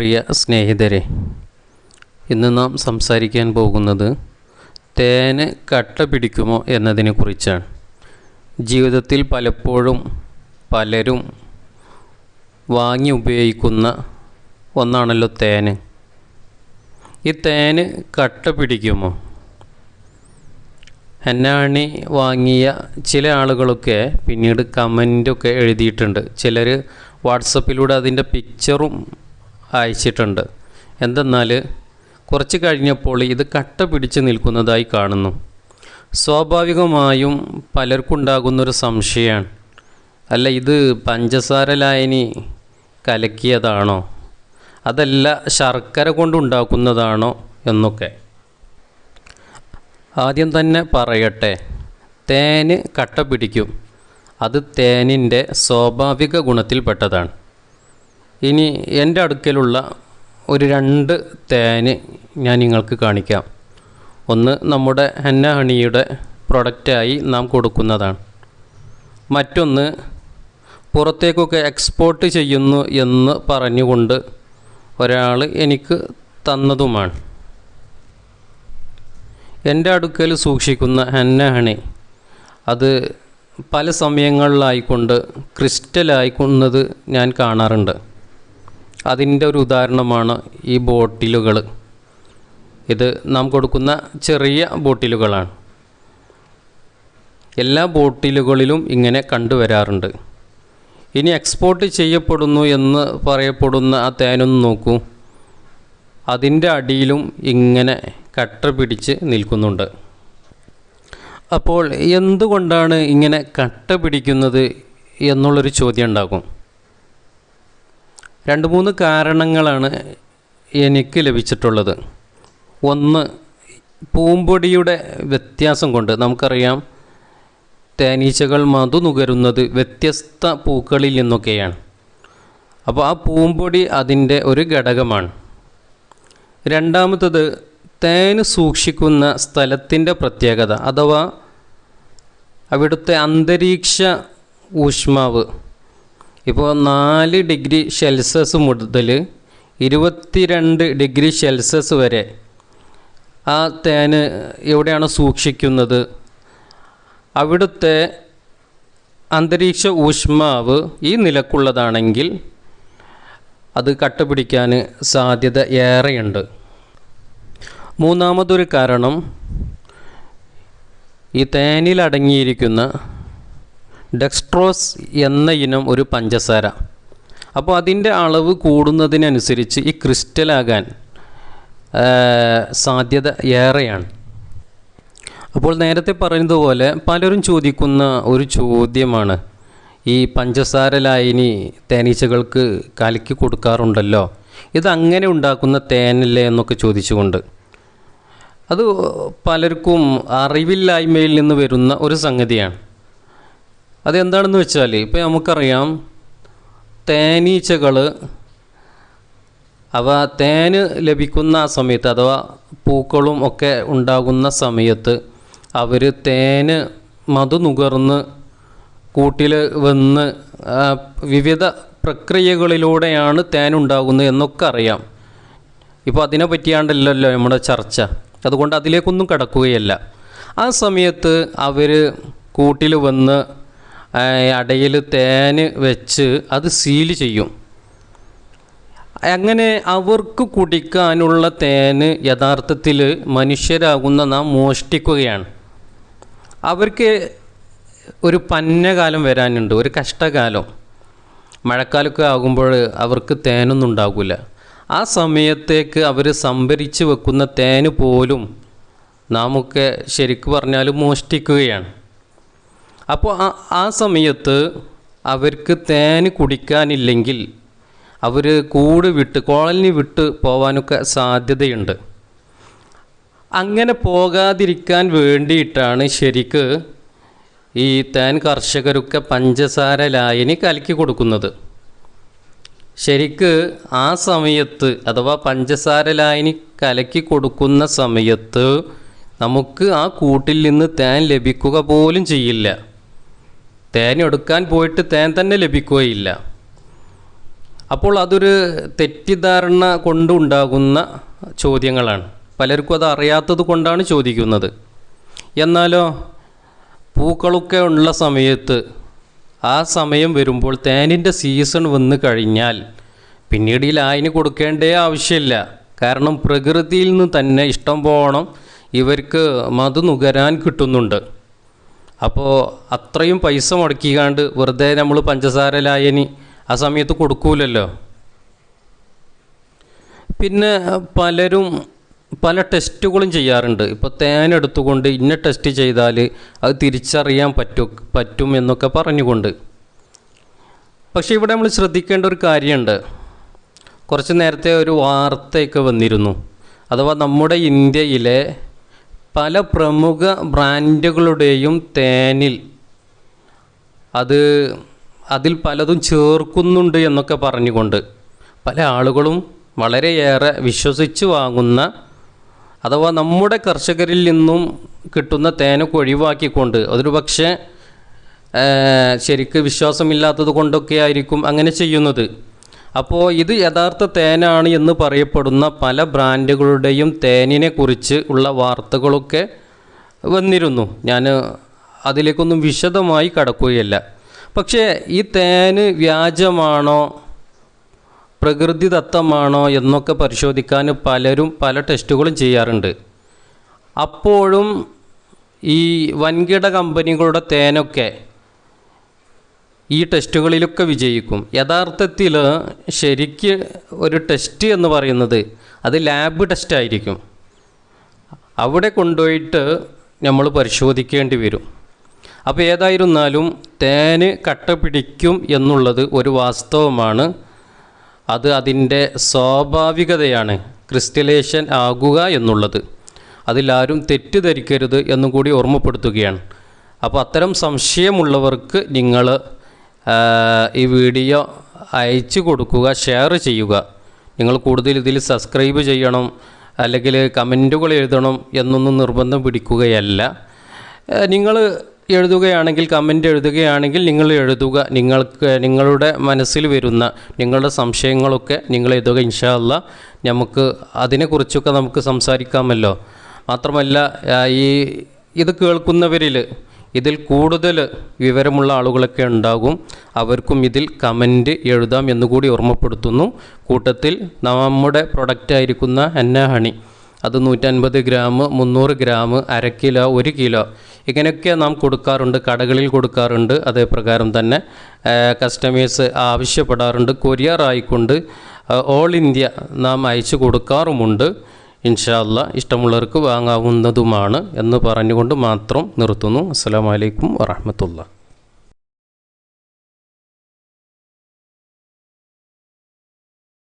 പ്രിയ സ്നേഹിതരെ ഇന്ന് നാം സംസാരിക്കാൻ പോകുന്നത് തേന് കട്ട പിടിക്കുമോ എന്നതിനെ കുറിച്ചാണ്. ജീവിതത്തിൽ പലപ്പോഴും പലരും വാങ്ങി ഉപയോഗിക്കുന്ന ഒന്നാണല്ലോ തേന്. ഈ തേന് കട്ട പിടിക്കുമോ? ഹന്നാണി വാങ്ങിയ ചില ആളുകളൊക്കെ പിന്നീട് കമന്റൊക്കെ എഴുതിയിട്ടുണ്ട്. ചിലർ വാട്സപ്പിലൂടെ അതിന്റെ പിക്ചറും അയച്ചിട്ടുണ്ട്. എന്തെന്നാൽ കുറച്ച് കഴിഞ്ഞപ്പോൾ ഇത് കട്ട പിടിച്ച് നിൽക്കുന്നതായി കാണുന്നു. സ്വാഭാവികമായും പലർക്കുണ്ടാകുന്നൊരു സംശയമാണ്. അല്ല ഇത് പഞ്ചസാര ലായനി കലക്കിയതാണോ? അതല്ല ശർക്കര കൊണ്ടുണ്ടാക്കുന്നതാണോ എന്നൊക്കെ. ആദ്യം തന്നെ പറയട്ടെ തേന് കട്ട പിടിക്കും. അത് തേനിന്റെ സ്വാഭാവിക ഗുണത്തിൽപ്പെട്ടതാണ്. ഇനി എന്റെ അടുക്കലുള്ള ഒരു രണ്ട് തേന് ഞാൻ നിങ്ങൾക്ക് കാണിക്കാം. ഒന്ന് നമ്മുടെ ഹന്ന ഹണിയുടെ പ്രൊഡക്റ്റായി നാം കൊടുക്കുന്നതാണ്. മറ്റൊന്ന് പുറത്തേക്കൊക്കെ എക്സ്പോർട്ട് ചെയ്യുന്നു എന്ന് പറഞ്ഞുകൊണ്ട് ഒരാൾ എനിക്ക് തന്നതുമാണ്. എന്റെ അടുക്കൽ സൂക്ഷിക്കുന്ന ഹന്ന ഹണി അത് പല സമയങ്ങളിലായിക്കൊണ്ട് ക്രിസ്റ്റലായിക്കുന്നത് ഞാൻ കാണാറുണ്ട്. അതിന്റെ ഒരു ഉദാഹരണമാണ് ഈ ബോട്ടിലുകൾ. ഇത് നാം കൊടുക്കുന്ന ചെറിയ ബോട്ടിലുകളാണ്. എല്ലാ ബോട്ടിലുകളിലും ഇങ്ങനെ കണ്ടുവരാറുണ്ട്. ഇനി എക്സ്പോർട്ട് ചെയ്യപ്പെടുന്നു എന്ന് പറയപ്പെടുന്ന ആ തേനൊന്ന് നോക്കൂ. അതിന്റെ അടിയിലും ഇങ്ങനെ കട്ട പിടിച്ച് നിൽക്കുന്നുണ്ട്. അപ്പോൾ എന്തുകൊണ്ടാണ് ഇങ്ങനെ കട്ട പിടിക്കുന്നത് എന്നുള്ളൊരു ചോദ്യം ഉണ്ടാകും. രണ്ട് മൂന്ന് കാരണങ്ങളാണ് എനിക്ക് ലഭിച്ചിട്ടുള്ളത്. ഒന്ന് പൂമ്പൊടിയുടെ വ്യത്യാസം കൊണ്ട് നമുക്കറിയാം തേനീച്ചകൾ മധു നുകരുന്നത് വ്യത്യസ്ത പൂക്കളിൽ നിന്നൊക്കെയാണ്. അപ്പോൾ ആ പൂമ്പൊടി അതിന്റെ ഒരു ഘടകമാണ്. രണ്ടാമത്തത് തേൻ സൂക്ഷിക്കുന്ന സ്ഥലത്തിന്റെ പ്രത്യേകത അഥവാ അവിടുത്തെ അന്തരീക്ഷ ഊഷ്മാവ് ഇപ്പോൾ നാല് ഡിഗ്രി സെൽഷ്യസ് മുതൽ ഇരുപത്തിരണ്ട് ഡിഗ്രി സെൽഷ്യസ് വരെ ആ തേന് എവിടെയാണ് സൂക്ഷിക്കുന്നത്? അവിടുത്തെ അന്തരീക്ഷ ഊഷ്മാവ് ഈ നിലക്കുള്ളതാണെങ്കിൽ അത് കട്ടുപിടിക്കാൻ സാധ്യത ഏറെയുണ്ട്. മൂന്നാമതൊരു കാരണം ഈ തേനിൽ അടങ്ങിയിരിക്കുന്ന ഡെക്സ്ട്രോസ് എന്ന ഇനം ഒരു പഞ്ചസാര. അപ്പോൾ അതിന്റെ അളവ് കൂടുന്നതിനനുസരിച്ച് ഈ ക്രിസ്റ്റലാകാൻ സാധ്യത ഏറെയാണ്. അപ്പോൾ നേരത്തെ പറഞ്ഞതുപോലെ പലരും ചോദിക്കുന്ന ഒരു ചോദ്യമാണ് ഈ പഞ്ചസാര ലായനി തേനീച്ചകൾക്ക് കലക്കി കൊടുക്കാറുണ്ടല്ലോ ഇത് ഉണ്ടാക്കുന്ന തേനല്ലേ എന്നൊക്കെ ചോദിച്ചുകൊണ്ട്. അത് പലർക്കും അറിവില്ലായ്മയിൽ നിന്ന് വരുന്ന ഒരു സംഗതിയാണ്. അതെന്താണെന്ന് വെച്ചാൽ ഇപ്പോൾ നമുക്കറിയാം തേനീച്ചകൾ അവ തേന് ലഭിക്കുന്ന സമയത്ത് അഥവാ പൂക്കളും ഒക്കെ ഉണ്ടാകുന്ന സമയത്ത് അവർ തേന് മധു നുകർന്ന് കൂട്ടിൽ വന്ന് വിവിധ പ്രക്രിയകളിലൂടെയാണ് തേൻ ഉണ്ടാകുന്നത് എന്നൊക്കെ അറിയാം. ഇപ്പോൾ അതിനെ പറ്റിയാണ്ടല്ലോ നമ്മുടെ ചർച്ച. അതുകൊണ്ട് അതിലേക്കൊന്നും കടക്കുകയല്ല. ആ സമയത്ത് അവർ കൂട്ടിൽ വന്ന് അടയിൽ തേൻ വെച്ച് അത് സീൽ ചെയ്യും. അങ്ങനെ അവർക്ക് കുടിക്കാനുള്ള തേൻ യഥാർത്ഥത്തിൽ മനുഷ്യരാകുന്ന നാം മോഷ്ടിക്കുകയാണ്. അവർക്ക് ഒരു പന്നകാലം വരാനുണ്ട് ഒരു കഷ്ടകാലം. മഴക്കാലമൊക്കെ ആകുമ്പോൾ അവർക്ക് തേനൊന്നും ഉണ്ടാകില്ല ആ സമയത്തേക്ക് അവർ സംഭരിച്ച് വെക്കുന്ന തേന് പോലും നാമൊക്കെ ശരിക്കു പറഞ്ഞാൽ മോഷ്ടിക്കുകയാണ്. അപ്പോൾ ആ ആ സമയത്ത് അവർക്ക് തേൻ കുടിക്കാനില്ലെങ്കിൽ അവർ കൂട് വിട്ട് കോളനി വിട്ട് പോകാനൊക്കെ സാധ്യതയുണ്ട്. അങ്ങനെ പോകാതിരിക്കാൻ വേണ്ടിയിട്ടാണ് ശരിക്ക് ഈ തേൻ കർഷകരൊക്കെ പഞ്ചസാര ലായനി കലക്കി കൊടുക്കുന്നത്. ശരിക്ക് ആ സമയത്ത് അഥവാ പഞ്ചസാര ലായനി കലക്കി കൊടുക്കുന്ന സമയത്ത് നമുക്ക് ആ കൂട്ടിൽ നിന്ന് തേൻ ലഭിക്കുക പോലും ചെയ്യില്ല. തേൻ എടുക്കാൻ പോയിട്ട് തേൻ തന്നെ ലഭിക്കുകയില്ല. അപ്പോൾ അതൊരു തെറ്റിദ്ധാരണ കൊണ്ടുണ്ടാകുന്ന ചോദ്യങ്ങളാണ്. പലർക്കും അത് അറിയാത്തത് കൊണ്ടാണ് ചോദിക്കുന്നത്. എന്നാലോ പൂക്കളൊക്കെ ഉള്ള സമയത്ത് ആ സമയം വരുമ്പോൾ തേനിന്റെ സീസൺ വന്നു കഴിഞ്ഞാൽ പിന്നീട് ഈ ലായനി കൊടുക്കേണ്ടേ ആവശ്യമില്ല. കാരണം പ്രകൃതിയിൽ നിന്ന് തന്നെ ഇഷ്ടം പോകണം ഇവർക്ക് മധു നുകരാൻ കിട്ടുന്നുണ്ട്. അപ്പോൾ അത്രയും പൈസ മുടക്കിക്കാണ്ട് വെറുതെ നമ്മൾ പഞ്ചസാര ലായനി ആ സമയത്ത് കൊടുക്കൂലല്ലോ. പിന്നെ പലരും പല ടെസ്റ്റുകളും ചെയ്യാറുണ്ട്. ഇപ്പോൾ തേൻ എടുത്തുകൊണ്ട് ഇന്ന ടെസ്റ്റ് ചെയ്താൽ അത് തിരിച്ചറിയാൻ പറ്റും പറ്റും എന്നൊക്കെ പറഞ്ഞുകൊണ്ട്. പക്ഷേ ഇവിടെ നമ്മൾ ശ്രദ്ധിക്കേണ്ട ഒരു കാര്യമുണ്ട്. കുറച്ച് നേരത്തെ ഒരു വാർത്തയൊക്കെ വന്നിരുന്നു. അഥവാ നമ്മുടെ ഇന്ത്യയിലെ പല പ്രമുഖ ബ്രാൻഡുകളുടെയും തേനിൽ അത് അതിൽ പലതും ചേർക്കുന്നുണ്ട് എന്നൊക്കെ പറഞ്ഞുകൊണ്ട് പല ആളുകളും വളരെയേറെ വിശ്വസിച്ച് വാങ്ങുന്ന അഥവാ നമ്മുടെ കർഷകരിൽ നിന്നും കിട്ടുന്ന തേനൊക്കെ ഒഴിവാക്കിക്കൊണ്ട് അതൊരു പക്ഷേ ശരിക്ക് വിശ്വാസമില്ലാത്തത് കൊണ്ടൊക്കെ ആയിരിക്കും അങ്ങനെ ചെയ്യുന്നത്. അപ്പോൾ ഇത് യഥാർത്ഥ തേനാണ് എന്ന് പറയപ്പെടുന്ന പല ബ്രാൻഡുകളുടെയും തേനിനെ കുറിച്ച് ഉള്ള വാർത്തകളൊക്കെ വന്നിരുന്നു. ഞാൻ അതിലേക്കൊന്നും വിശദമായി കടക്കുകയല്ല. പക്ഷേ ഈ തേന് വ്യാജമാണോ പ്രകൃതിദത്തമാണോ എന്നൊക്കെ പരിശോധിക്കാൻ പലരും പല ടെസ്റ്റുകളും ചെയ്യാറുണ്ട്. അപ്പോഴും ഈ വൻകിട കമ്പനികളുടെ തേനൊക്കെ ഈ ടെസ്റ്റുകളിലൊക്കെ വിജയിക്കും. യഥാർത്ഥത്തിൽ ശരിക്ക് ഒരു ടെസ്റ്റ് എന്ന് പറയുന്നത് അത് ലാബ് ടെസ്റ്റ് ആയിരിക്കും. അവിടെ കൊണ്ടുപോയിട്ട് നമ്മൾ പരിശോധിക്കേണ്ടി വരും. അപ്പോൾ ഏതായിരുന്നാലും തേന് കട്ട പിടിക്കും എന്നുള്ളത് ഒരു വാസ്തവമാണ്. അത് അതിന്റെ സ്വാഭാവികതയാണ്. ക്രിസ്റ്റലേഷൻ ആകുക എന്നുള്ളത്. അതിലാരും തെറ്റിദ്ധരിക്കരുത് എന്നും കൂടി ഓർമ്മപ്പെടുത്തുകയാണ്. അപ്പോൾ അത്തരം സംശയമുള്ളവർക്ക് നിങ്ങൾ ഈ വീഡിയോ അയച്ചു കൊടുക്കുക ഷെയർ ചെയ്യുക. നിങ്ങൾ കൂടുതൽ ഇതിൽ സബ്സ്ക്രൈബ് ചെയ്യണം അല്ലെങ്കിൽ കമന്റുകൾ എഴുതണം എന്നൊന്നും നിർബന്ധം പിടിക്കുകയല്ല. നിങ്ങൾ എഴുതുകയാണെങ്കിൽ കമന്റ് എഴുതുകയാണെങ്കിൽ നിങ്ങൾ എഴുതുക. നിങ്ങൾക്ക് നിങ്ങളുടെ മനസ്സിൽ വരുന്ന നിങ്ങളുടെ സംശയങ്ങളൊക്കെ നിങ്ങൾ എഴുതുക ഇൻഷാല്ല നമുക്ക് അതിനെക്കുറിച്ചൊക്കെ നമുക്ക് സംസാരിക്കാമല്ലോ. മാത്രമല്ല ഈ ഇത് കേൾക്കുന്നവരിൽ ഇതിൽ കൂടുതൽ വിവരമുള്ള ആളുകളൊക്കെ ഉണ്ടാകും. അവർക്കും ഇതിൽ കമന്റ് എഴുതാം എന്നുകൂടി ഓർമ്മപ്പെടുത്തുന്നു. കൂട്ടത്തിൽ നമ്മുടെ പ്രൊഡക്റ്റ് ആയിരിക്കുന്ന എന്ന ഹണി. അത് നൂറ്റൻപത് ഗ്രാം മുന്നൂറ് ഗ്രാം അര കിലോ ഒരു കിലോ. ഇങ്ങനെയൊക്കെ നാം കൊടുക്കാറുണ്ട് കടകളിൽ കൊടുക്കാറുണ്ട്. അതേ പ്രകാരം തന്നെ കസ്റ്റമേഴ്സ് ആവശ്യപ്പെടാറുണ്ട്. കൊറിയർ ആയിക്കൊണ്ട് ഓൾ ഇന്ത്യ നാം അയച്ചു കൊടുക്കാറുമുണ്ട്. ഇൻഷാല്ല ഇഷ്ടമുള്ളവർക്ക് വാങ്ങാവുന്നതുമാണ് എന്ന് പറഞ്ഞുകൊണ്ട് മാത്രം നിർത്തുന്നു. അസ്സാം വലൈക്കും വറഹമത്തുള്ള